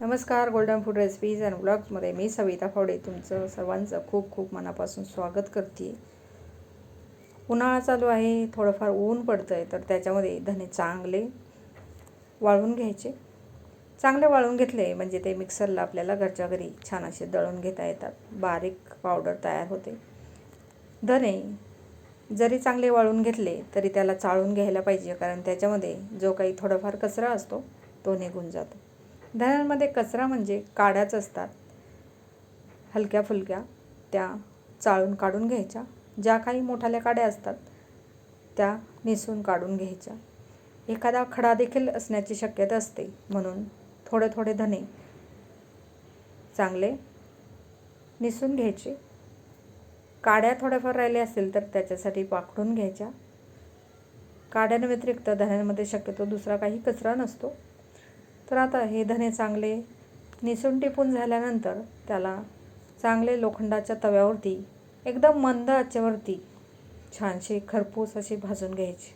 नमस्कार golden food recipes and ब्लॉग्समध्ये मी सविता फावडे तुमचं सर्वांचं खूप खूप मनापासून स्वागत करते. उन्हाळा चालू आहे थोडंफार ऊन पडतं आहे तर त्याच्यामध्ये धने चांगले वाळवून घ्यायचे. चांगले वाळवून घेतले म्हणजे ते मिक्सरला आपल्याला घरच्या घरी छान असे दळून घेता येतात. बारीक पावडर तयार होते. धने जरी चांगले वाळून घेतले तरी त्याला चाळून घ्यायला पाहिजे कारण त्याच्यामध्ये जो काही थोडाफार कचरा असतो तो निघून जातो. धरणांमध्ये कचरा म्हणजे काड्याच असतात. हलक्या फुलक्या त्या चाळून काढून घ्यायच्या. ज्या काही मोठाल्या काड्या असतात त्या निसून काढून घ्यायच्या. एखादा खडा देखील असण्याची शक्यता असते. म्हणून थोडे थोडे धने चांगले निसून घ्यायचे. काड्या थोड्याफार राहिले असतील तर त्याच्यासाठी पाखडून घ्यायच्या. काड्यांव्यतिरिक्त धन्यांमध्ये शक्यतो दुसरा काही कचरा नसतो. तर आता हे धने चांगले निसून टिपून झाल्यानंतर त्याला चांगले लोखंडाच्या तव्यावरती एकदम मंद आचेवरती छानसे खरपूस असे भाजून घ्यायचे.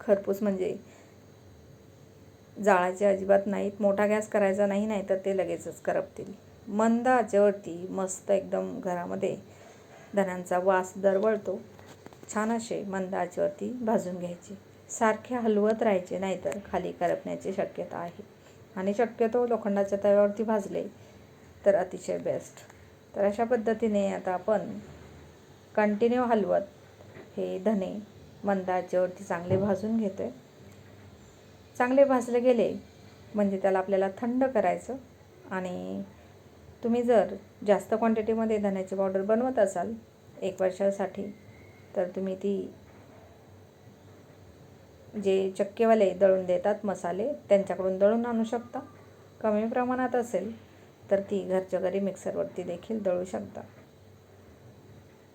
खरपूस म्हणजे जाळाचे अजिबात नाहीत मोठा गॅस करायचा नाही नाही तर ते लगेचच करपतील. मंद आचेवरती मस्त एकदम घरामध्ये धन्यांचा वास दरवळतो. छान असे मंद आचेवरती भाजून घ्यायचे. सारखे हलवत राहायचे नाहीतर खाली करपण्याची शक्यता आहे. आणि शक्यतो लोखंडाच्या तव्यावरती भाजले तर अतिशय बेस्ट तर अशा पद्धतीने आता आपण कंटिन्यू हलवत हे धने मंद आचेवरती चांगले भाजून घेतो आहे चांगले भाजले गेले म्हणजे त्याला आपल्याला थंड करायचं आणि तुम्ही जर जास्त क्वांटिटीमध्ये धण्याची पावडर बनवत असाल एक वर्षासाठी तर तुम्ही ती जे चक्केवाले दळून देतात मसाले त्यांच्याकडून दळून आणू शकता. कमी प्रमाणात असेल तर ती घरच्या घरी मिक्सरवरती देखील दळू शकता.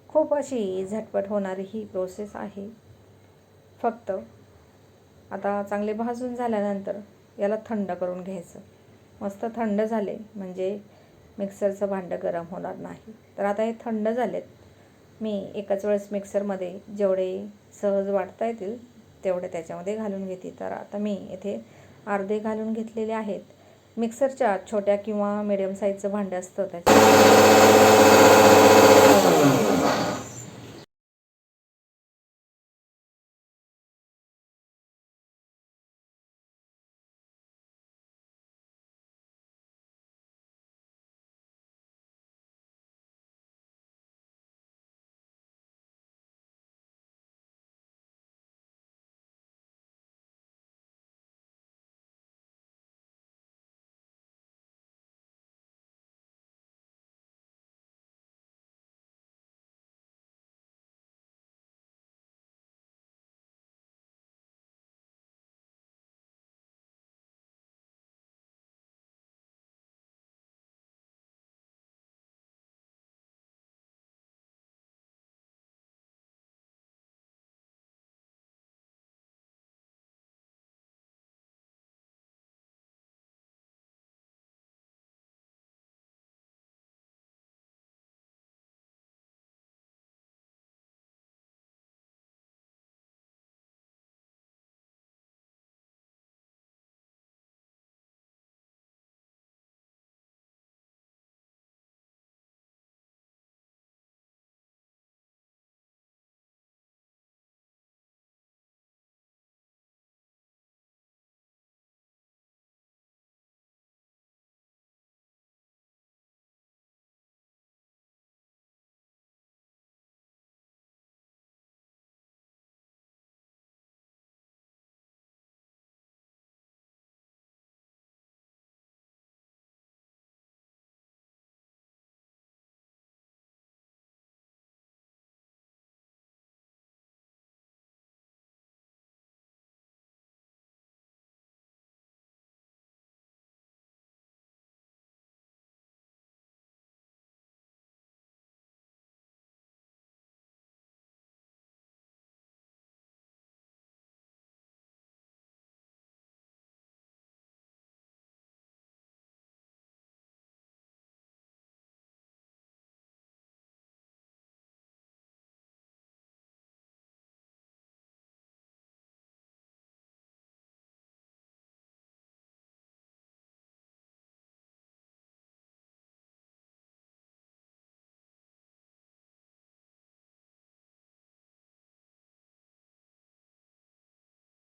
खूप अशी झटपट होणारी ही प्रोसेस आहे. फक्त आता चांगले भाजून झाल्यानंतर याला थंड करून घ्यायचं. मस्त थंड झाले म्हणजे मिक्सरचं भांडं गरम होणार नाही. तर आता हे थंड झालेत. मी एकाच वेळेस मिक्सरमध्ये जेवढे सहज वाटता येतील तेवढे त्याच्यामध्ये घालून घेते. तर आता मी येथे अर्धे घालून घेतलेले आहेत. मिक्सरच्या छोट्या किंवा मिडियम साईजचं भांडं असतं त्याच्या